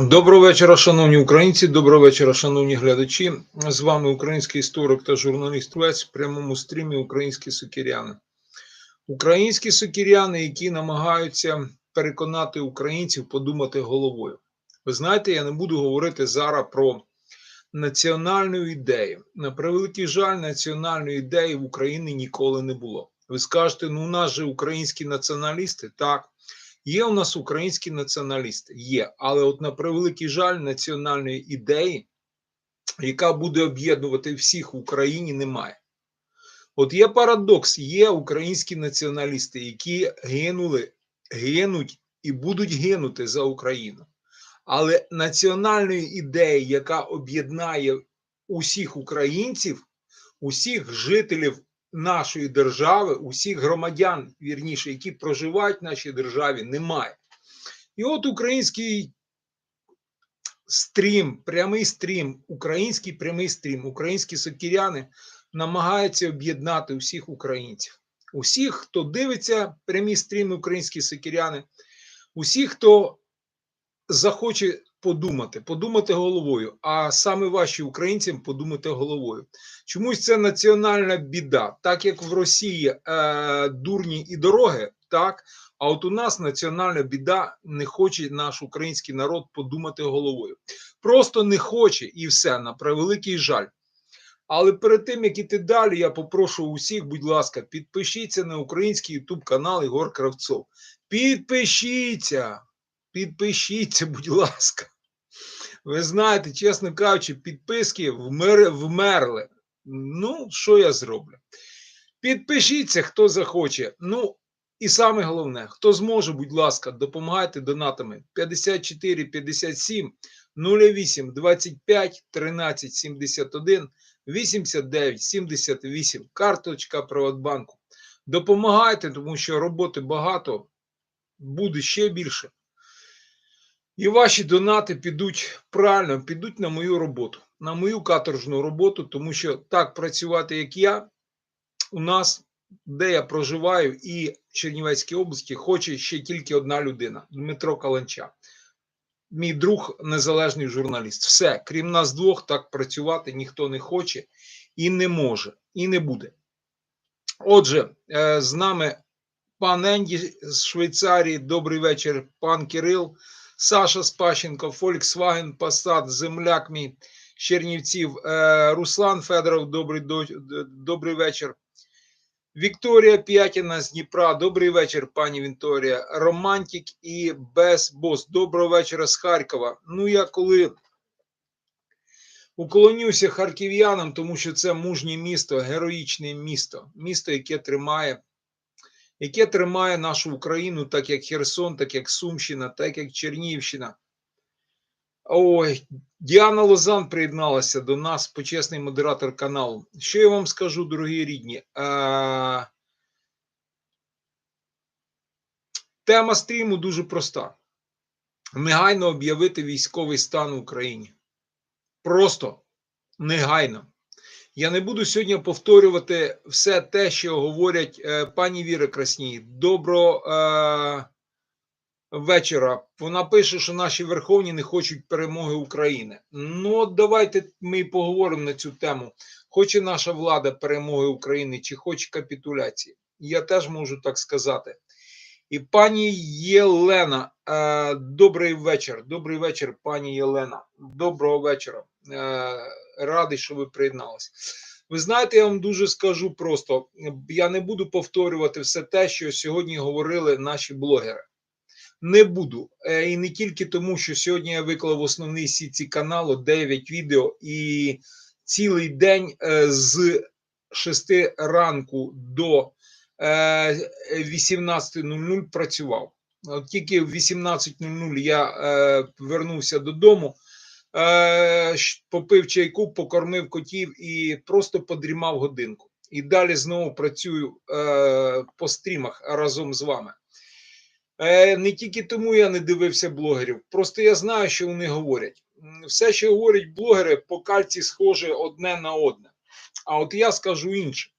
Доброго вечора, шановні українці. Доброго вечора, шановні глядачі. З вами український історик та журналіст Вець в прямому стрімі Українські сокіряни. Українські сокіряни, які намагаються переконати українців подумати головою. Ви знаєте, я не буду говорити зараз про національну ідею. На превеликий жаль, національної ідеї в Україні ніколи не було. Ви скажете, ну у нас же українські націоналісти, так. Є у нас українські націоналісти, є, але от на превеликий жаль, національної ідеї, яка буде об'єднувати всіх в Україні, немає. От є парадокс: є українські націоналісти, які гинули, гинуть і будуть гинути за Україну. Але національної ідеї, яка об'єднає усіх українців, усіх жителів нашої держави, усіх громадян, вірніше, які проживають в нашій державі, немає. І от український стрім, прямий стрім, український прямий стрім, українські сокіряни намагаються об'єднати усіх українців, усіх, хто дивиться прямі стріми, українські сокіряни, усіх, хто захоче подумати, подумати головою, а саме ваші українцям подумати головою. Чомусь це національна біда, так як в Росії е, дурні і дороги, так. А от у нас національна біда не хоче наш український народ подумати головою. Просто не хоче і все на превеликий жаль. Але перед тим як іти далі, я попрошу усіх, будь ласка, підпишіться на український YouTube канал Ігор Кравцов. Підпишіться, підпишіться, будь ласка. Ви знаєте, чесно кажучи, підписки вмер, вмерли. Ну, що я зроблю? Підпишіться, хто захоче. Ну, і саме головне, хто зможе, будь ласка, допомагайте донатами 54 57 08 25 13 71 89 78. Карточка Приватбанку. Допомагайте, тому що роботи багато, буде ще більше. І ваші донати підуть правильно, підуть на мою роботу, на мою каторжну роботу, тому що так працювати, як я, у нас, де я проживаю, і в Чернівецькій області хоче ще тільки одна людина Дмитро Каланча. Мій друг незалежний журналіст. Все, крім нас двох, так працювати ніхто не хоче і не може, і не буде. Отже, е, з нами пан Енді з Швейцарії. Добрий вечір, пан Кирил. Саша Спащенко, Volkswagen Passat, земляк мій з Чернівців, е, Руслан Федоров, добрий, добрий вечір. Вікторія П'ятіна з Дніпра, добрий вечір, пані Вікторія. Романтик і Без Бос. Доброго вечора з Харкова. Ну, я коли уклонюся харків'янам, тому що це мужнє місто, героїчне місто, місто, яке тримає яке тримає нашу Україну, так як Херсон, так як Сумщина, так як Чернігівщина. Ой, Діана Лозан приєдналася до нас, почесний модератор каналу. Що я вам скажу, дорогі рідні? А... Тема стріму дуже проста: негайно об'явити військовий стан в Україні. Просто негайно. Я не буду сьогодні повторювати все те, що говорять е, пані Віра Красній. Доброго е, вечора. Вона пише, що наші верховні не хочуть перемоги України. Ну, от давайте ми поговоримо на цю тему. Хоче наша влада перемоги України чи хоче капітуляції? Я теж можу так сказати. І пані Єлена, е, добрий вечір. Добрий вечір, пані Єлена. Доброго вечора. Е, радий, що ви приєдналися. Ви знаєте, я вам дуже скажу просто: я не буду повторювати все те, що сьогодні говорили наші блогери. Не буду. Е, і не тільки тому, що сьогодні я виклав основний сітці каналу 9 відео і цілий день з 6 ранку до 18.00 працював. От тільки в 18.00 я вернувся додому. Е, попив чайку, покормив котів і просто подрімав годинку. І далі знову працюю е, по стрімах разом з вами. Е, не тільки тому я не дивився блогерів, просто я знаю, що вони говорять. Все, що говорять блогери, по кальці схоже одне на одне. А от я скажу інше.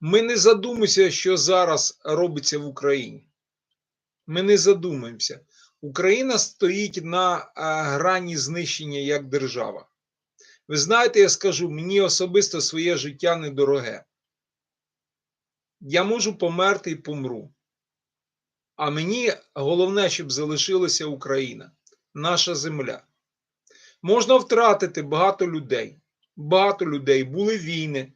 Ми не задумуємося, що зараз робиться в Україні. Ми не задумаємося. Україна стоїть на е, грані знищення як держава. Ви знаєте, я скажу, мені особисто своє життя недороге. Я можу померти і помру. А мені головне, щоб залишилася Україна, наша земля. Можна втратити багато людей. Багато людей були війни,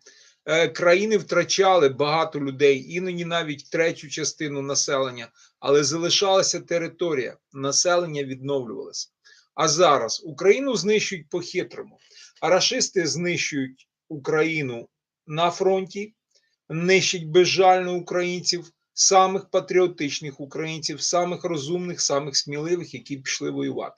країни втрачали багато людей, іноді навіть третю частину населення, але залишалася територія, населення відновлювалося. А зараз Україну знищують по-хитрому. Рашисти знищують Україну на фронті, нищать безжально українців, самих патріотичних українців, самих розумних, самих сміливих, які пішли воювати.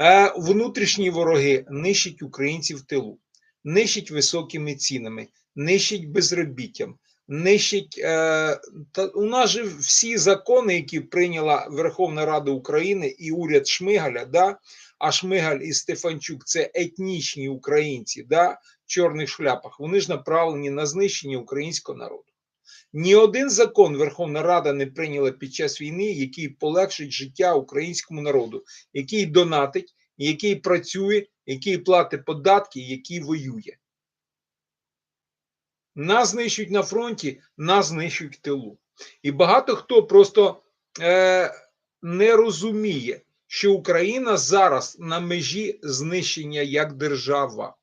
Е, внутрішні вороги нищать українців в тилу, нищать високими цінами, нищать безробіттям, нищать. Е, та у нас же всі закони, які прийняла Верховна Рада України і уряд Шмигаля, да, а Шмигаль і Стефанчук це етнічні українці да, в чорних шляпах, вони ж направлені на знищення українського народу. Ні один закон Верховна Рада не прийняла під час війни, який полегшить життя українському народу, який донатить, який працює, який платить податки, який воює. Нас знищують на фронті, нас знищують тилу. І багато хто просто е, не розуміє, що Україна зараз на межі знищення як держава.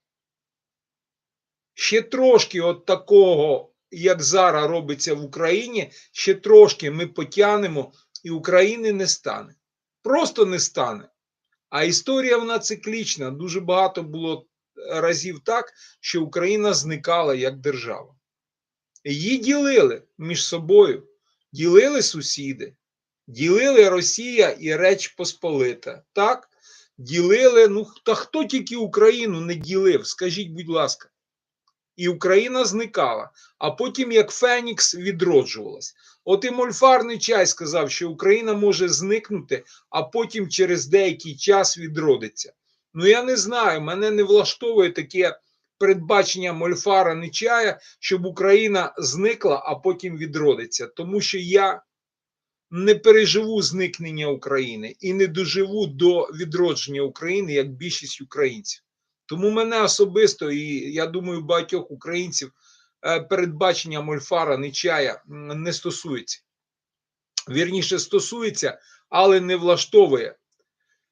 Ще трошки от такого, як зараз робиться в Україні, ще трошки ми потягнемо, і України не стане. Просто не стане. А історія вона циклічна. Дуже багато було разів так, що Україна зникала як держава. Її ділили між собою, ділили сусіди, ділили Росія і Реч Посполита. Так? Ділили, ну та хто тільки Україну не ділив, скажіть, будь ласка. І Україна зникала, а потім, як Фенікс, відроджувалась. От і Мольфарний чай сказав, що Україна може зникнути, а потім через деякий час відродиться. Ну я не знаю, мене не влаштовує таке передбачення Мольфара Нечая, щоб Україна зникла, а потім відродиться. Тому що я не переживу зникнення України і не доживу до відродження України як більшість українців. Тому мене особисто, і я думаю, багатьох українців е, передбачення Мольфара Нечая не стосується. Вірніше стосується, але не влаштовує.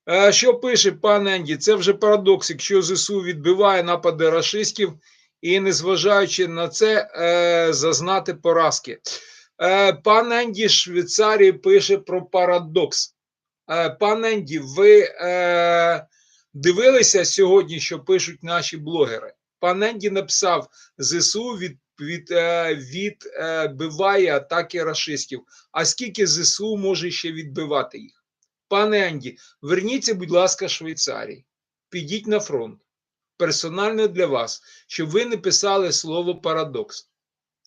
Е, що пише пан Енді? Це вже парадокс. Якщо ЗСУ відбиває напади рашистів і, незважаючи на це, е, зазнати поразки. Пан Енді Швейцарії пише про парадокс. Пан Енді, ви дивилися сьогодні, що пишуть наші блогери. Пан Енді написав: ЗСУ від, від, відбиває атаки рашистів. А скільки ЗСУ може ще відбивати їх? Пане Енді, верніться, будь ласка, Швейцарії. Підіть на фронт. Персонально для вас, щоб ви не писали слово парадокс.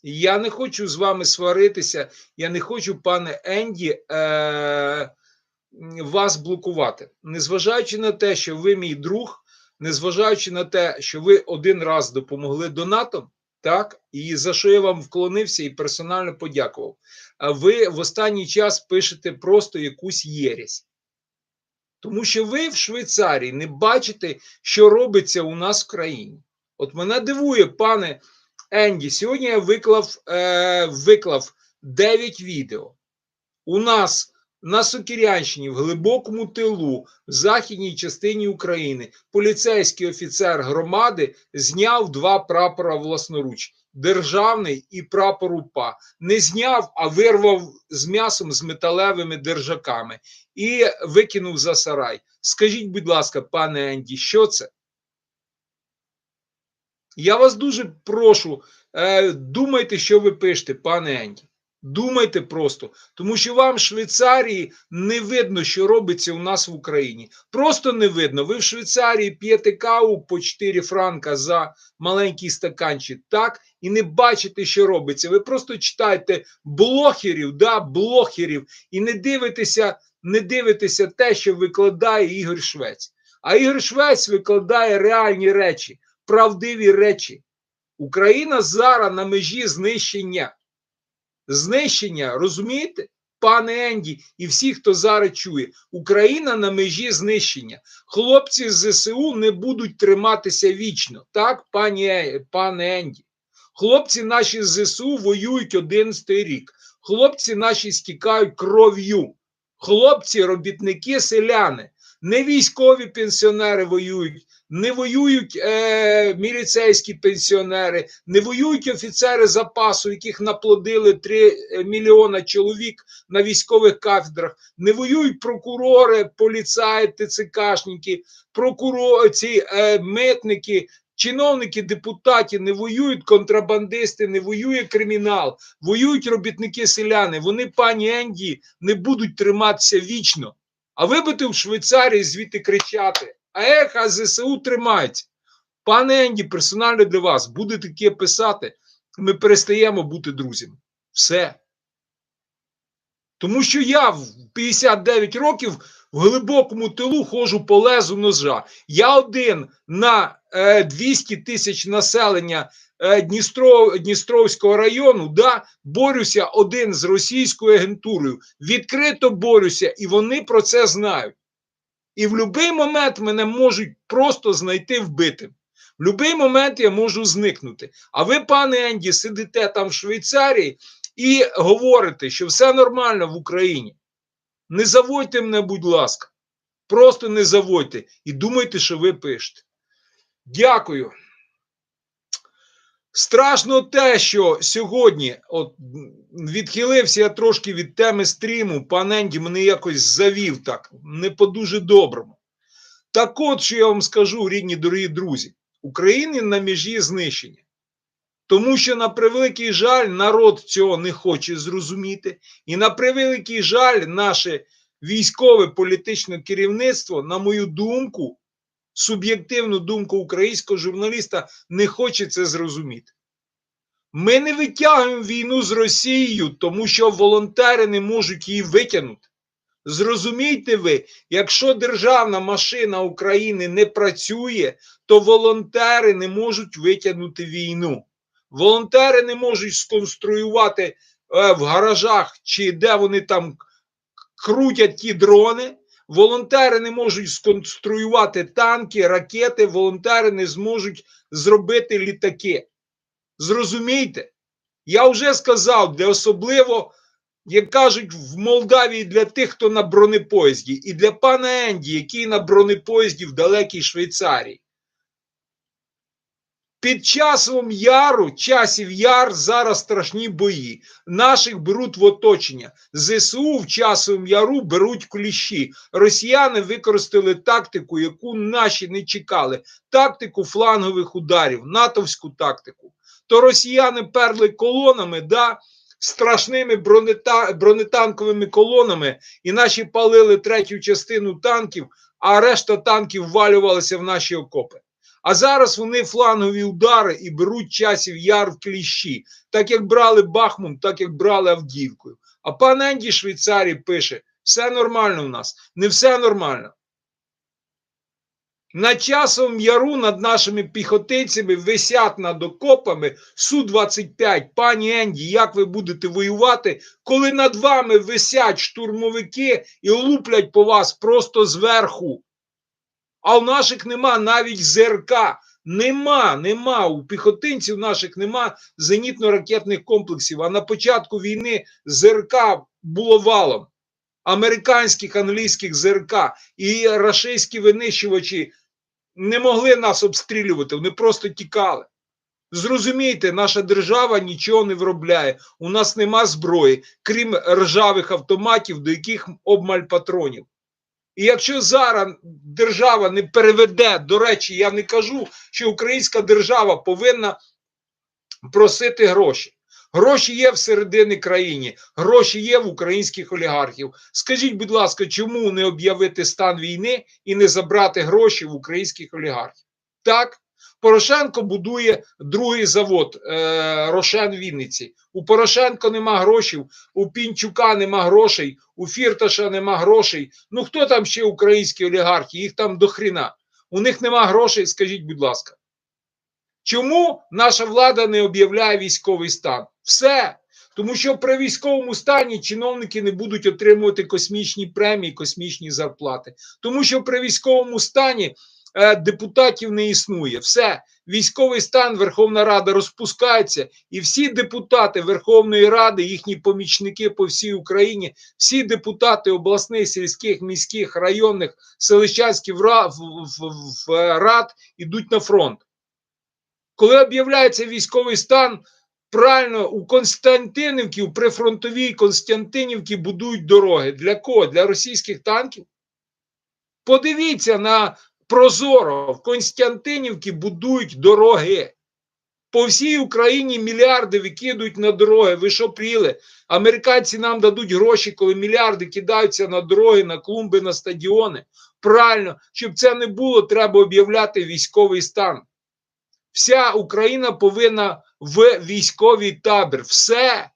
Я не хочу з вами сваритися, я не хочу, пане Енді, е- вас блокувати. Незважаючи на те, що ви мій друг, незважаючи на те, що ви один раз допомогли донатом, так, і за що я вам вклонився і персонально подякував. Ви в останній час пишете просто якусь єресь. Тому що ви в Швейцарії не бачите, що робиться у нас в країні. От мене дивує, пане Енді, сьогодні я виклав е, виклав 9 відео. У нас на Сокірянщині, в глибокому тилу, в західній частині України, поліцейський офіцер громади зняв два прапора власноруч. Державний і прапор УПА не зняв, а вирвав з м'ясом з металевими держаками і викинув за сарай. Скажіть, будь ласка, пане Енді, що це? Я вас дуже прошу, е, думайте, що ви пишете, пане Енді. Думайте просто, тому що вам в Швейцарії не видно, що робиться у нас в Україні. Просто не видно. Ви в Швейцарії п'єте каву по 4 франка за маленький стаканчик, так? І не бачите, що робиться. Ви просто читаєте блогерів, да, блогерів, і не дивитеся, не дивитеся те, що викладає Ігор Швець. А Ігор Швець викладає реальні речі, правдиві речі. Україна зараз на межі знищення знищення, розумієте? пане Енді, і всі, хто зараз чує, Україна на межі знищення. Хлопці з ЗСУ не будуть триматися вічно. Так, пані, Е- пане Енді. Хлопці наші з ЗСУ воюють 11 рік. Хлопці наші стікають кров'ю. Хлопці, робітники, селяни, не військові пенсіонери воюють, не воюють е, міліцейські пенсіонери, не воюють офіцери запасу, яких наплодили 3 мільйона чоловік на військових кафедрах, не воюють прокурори, поліцаї, ТЦКшники, прокурори, е, митники, чиновники, депутати, не воюють контрабандисти, не воює кримінал, воюють робітники селяни. Вони, пані Енді, не будуть триматися вічно. А ви будете в Швейцарії звідти кричати: А ех, а ЗСУ тримається. Пане Енді, персонально для вас буде таке писати, ми перестаємо бути друзями. Все. Тому що я в 59 років в глибокому тилу ходжу по лезу ножа. Я один на е, 200 тисяч населення е, Дністро, Дністровського району да, борюся один з російською агентурою. Відкрито борюся, і вони про це знають. І в будь-який момент мене можуть просто знайти вбитим. В будь-який момент я можу зникнути. А ви, пане Енді, сидите там в Швейцарії і говорите, що все нормально в Україні. Не заводьте мене, будь ласка. Просто не заводьте і думайте, що ви пишете. Дякую. Страшно те, що сьогодні от, відхилився я трошки від теми стріму. Пан Енді мене якось завів так, не по дуже доброму. Так от, що я вам скажу, рідні дорогі друзі, України на межі знищення. Тому що, на превеликий жаль, народ цього не хоче зрозуміти. І на превеликий жаль, наше військове політичне керівництво, на мою думку, суб'єктивну думку українського журналіста, не хоче це зрозуміти. Ми не витягуємо війну з Росією, тому що волонтери не можуть її витягнути. Зрозумійте ви, якщо державна машина України не працює, то волонтери не можуть витягнути війну. Волонтери не можуть сконструювати е, в гаражах чи де вони там крутять ті дрони. Волонтери не можуть сконструювати танки, ракети, волонтери не зможуть зробити літаки. Зрозумійте, я вже сказав, де особливо, як кажуть, в Молдавії для тих, хто на бронепоїзді, і для пана Енді, який на бронепоїзді в далекій Швейцарії. Під часом яру, часів яр, зараз страшні бої. Наших беруть в оточення. ЗСУ в часовому яру беруть кліщі. Росіяни використали тактику, яку наші не чекали. Тактику флангових ударів, натовську тактику. То росіяни перли колонами, да, страшними бронета, бронетанковими колонами, і наші палили третю частину танків, а решта танків ввалювалися в наші окопи. А зараз вони флангові удари і беруть часів яр в кліщі, так як брали Бахмут, так як брали Авдіївкою. А пан Енді Швейцарій пише: все нормально у нас, не все нормально. На часом яру над нашими піхотинцями висять над окопами Су-25. Пані Енді, як ви будете воювати, коли над вами висять штурмовики і луплять по вас просто зверху? А у наших нема навіть ЗРК. Нема, нема. У піхотинців наших нема зенітно-ракетних комплексів. А на початку війни ЗРК було валом. Американських, англійських ЗРК і рашистські винищувачі не могли нас обстрілювати, вони просто тікали. Зрозумійте, наша держава нічого не виробляє. У нас нема зброї, крім ржавих автоматів, до яких обмаль патронів. І якщо зараз держава не переведе, до речі, я не кажу, що українська держава повинна просити гроші. Гроші є всередині країни, гроші є в українських олігархів. Скажіть, будь ласка, чому не об'явити стан війни і не забрати гроші в українських олігархів? Так, Порошенко будує другий завод е, Рошен Вінниці. У Порошенко нема грошей, у Пінчука нема грошей, у Фірташа нема грошей. Ну хто там ще українські олігархи? Їх там до хріна. У них нема грошей, скажіть, будь ласка. Чому наша влада не об'являє військовий стан? Все. Тому що при військовому стані чиновники не будуть отримувати космічні премії, космічні зарплати. Тому що при військовому стані депутатів не існує. Все, військовий стан Верховна Рада розпускається, і всі депутати Верховної Ради, їхні помічники по всій Україні, всі депутати обласних, сільських, міських, районних, селищанських в- рад ідуть на фронт. Коли об'являється військовий стан, правильно у Константинівці, у прифронтовій Константинівці будують дороги. Для кого? Для російських танків? Подивіться на Прозоро, в Константинівці будують дороги. По всій Україні мільярди викидують на дороги. Ви що пріли? Американці нам дадуть гроші, коли мільярди кидаються на дороги, на клумби, на стадіони. Правильно, щоб це не було, треба об'являти військовий стан. Вся Україна повинна в військовий табір. Все.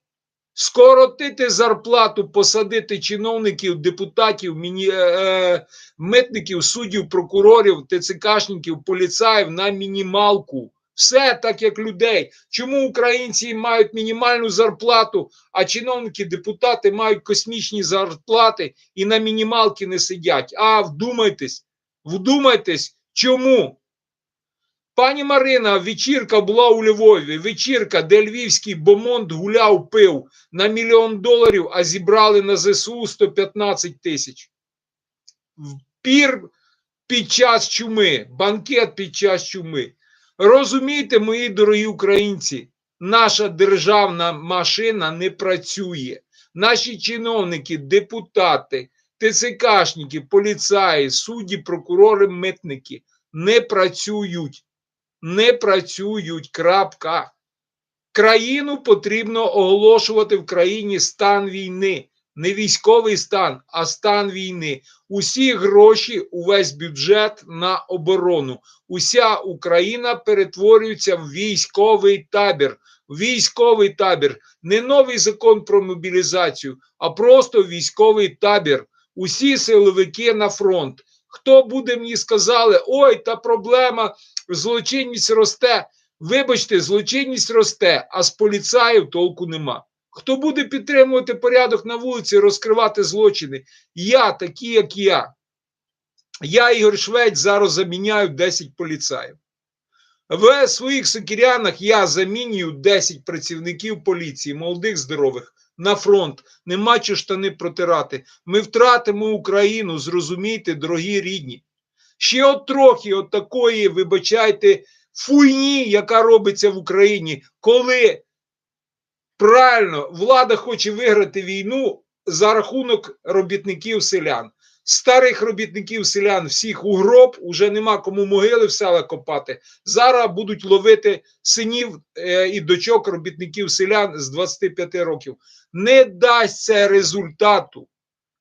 Скоротити зарплату, посадити чиновників, депутатів, міні, е, е, митників, суддів, прокурорів, ТЦКшників, поліцаїв на мінімалку. Все так, як людей. Чому українці мають мінімальну зарплату, а чиновники, депутати мають космічні зарплати і на мінімалки не сидять? А вдумайтесь, вдумайтесь, чому? Пані Марина, вечірка була у Львові. Вечірка, де львівський бомонд гуляв, пив на мільйон доларів, а зібрали на ЗСУ 115 тисяч. Пір під час чуми, банкет під час чуми. Розумієте, мої дорогі українці, наша державна машина не працює. Наші чиновники, депутати, ТЦКшники, поліцаї, судді, прокурори, митники не працюють. Не працюють. Крапка. Країну потрібно оголошувати в країні стан війни. Не військовий стан, а стан війни. Усі гроші, увесь бюджет на оборону. Уся Україна перетворюється в військовий табір. Військовий табір. Не новий закон про мобілізацію, а просто військовий табір. Усі силовики на фронт. Хто буде мені сказали, ой, та проблема, злочинність росте. Вибачте, злочинність росте, а з поліцаїв толку нема. Хто буде підтримувати порядок на вулиці, розкривати злочини? Я, такі, як я. Я, Ігор Швець, зараз заміняю 10 поліцаїв. В своїх сокирянах я замінюю 10 працівників поліції, молодих, здорових, на фронт. Нема чого штани протирати. Ми втратимо Україну, зрозумійте, дорогі рідні. Ще от трохи от такої, вибачайте, фуйні, яка робиться в Україні, коли правильно влада хоче виграти війну за рахунок робітників селян. Старих робітників селян всіх у гроб, уже нема кому могили в села копати. Зараз будуть ловити синів е, і дочок робітників селян з 25 років. Не дасть це результату,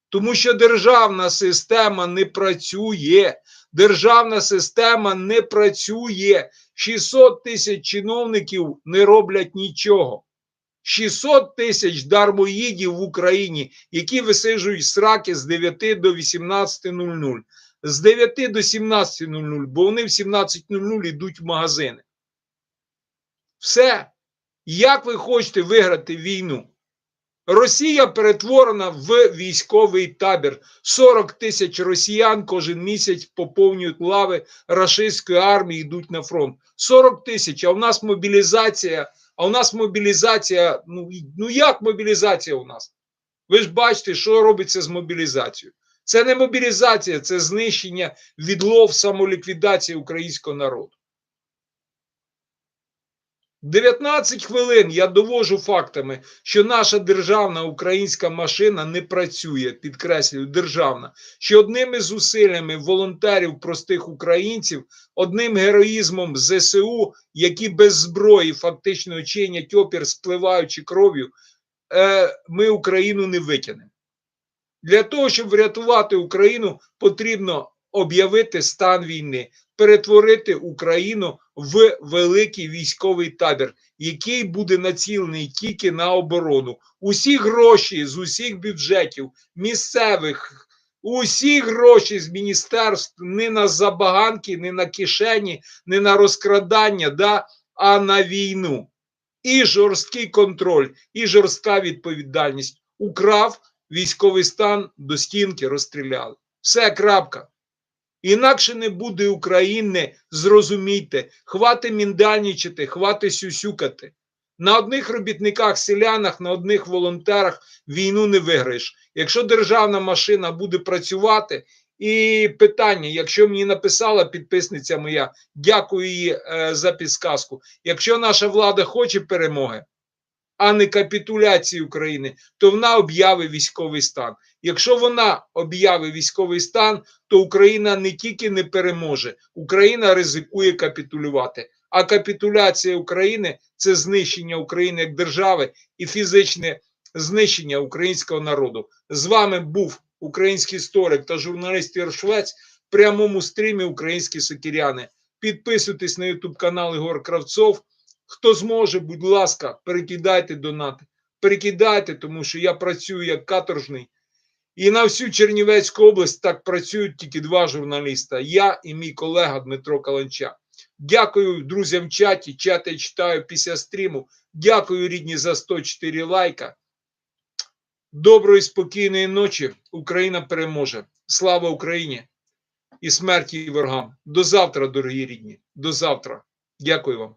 тому що державна система не працює. Державна система не працює. 600 тисяч чиновників не роблять нічого. 600 тисяч дармоїдів в Україні, які висиджують сраки з 9 до 18.00. З 9 до 17.00, бо вони в 17.00 йдуть в магазини. Все. Як ви хочете виграти війну? Росія перетворена в військовий табір. 40 тисяч росіян кожен місяць поповнюють лави рашистської армії, йдуть на фронт. 40 тисяч, а у нас мобілізація. А у нас мобілізація. Ну, ну як мобілізація у нас? Ви ж бачите, що робиться з мобілізацією. Це не мобілізація, це знищення, відлов, самоліквідація українського народу. 19 хвилин я довожу фактами, що наша державна українська машина не працює, підкреслюю, державна, що одними зусиллями волонтерів, простих українців, одним героїзмом ЗСУ, які без зброї фактично чинять опір, спливаючи кров'ю, е, ми Україну не витягнемо. Для того, щоб врятувати Україну, потрібно об'явити стан війни, перетворити Україну в великий військовий табір, який буде націлений тільки на оборону. Усі гроші з усіх бюджетів місцевих, усі гроші з міністерств не на забаганки, не на кишені, не на розкрадання, да, а на війну. і жорсткий контроль, і жорстка відповідальність. Украв військовий стан до стінки розстріляли. Все, крапка. Інакше не буде України, зрозумійте, хвати міндальничати, хвати сюсюкати. На одних робітниках, селянах, на одних волонтерах війну не виграєш. Якщо державна машина буде працювати, і питання, якщо мені написала підписниця моя, дякую їй е, за підсказку. Якщо наша влада хоче перемоги, а не капітуляції України, то вона об'явить військовий стан. Якщо вона об'явить військовий стан, то Україна не тільки не переможе, Україна ризикує капітулювати. А капітуляція України це знищення України як держави і фізичне знищення українського народу. З вами був український історик та журналіст Ігор Швець в прямому стрімі Українські сокіряни. Підписуйтесь на YouTube канал Ігор Кравцов. Хто зможе, будь ласка, перекидайте донати. Перекидайте, тому що я працюю як каторжний. І на всю Чернівецьку область так працюють тільки два журналіста: я і мій колега Дмитро Каланча. Дякую друзям в чаті. Чат я читаю після стріму. Дякую, рідні, за 104 лайка. Доброї, спокійної ночі. Україна переможе. Слава Україні і смерті і ворогам. До завтра, дорогі рідні. До завтра. Дякую вам.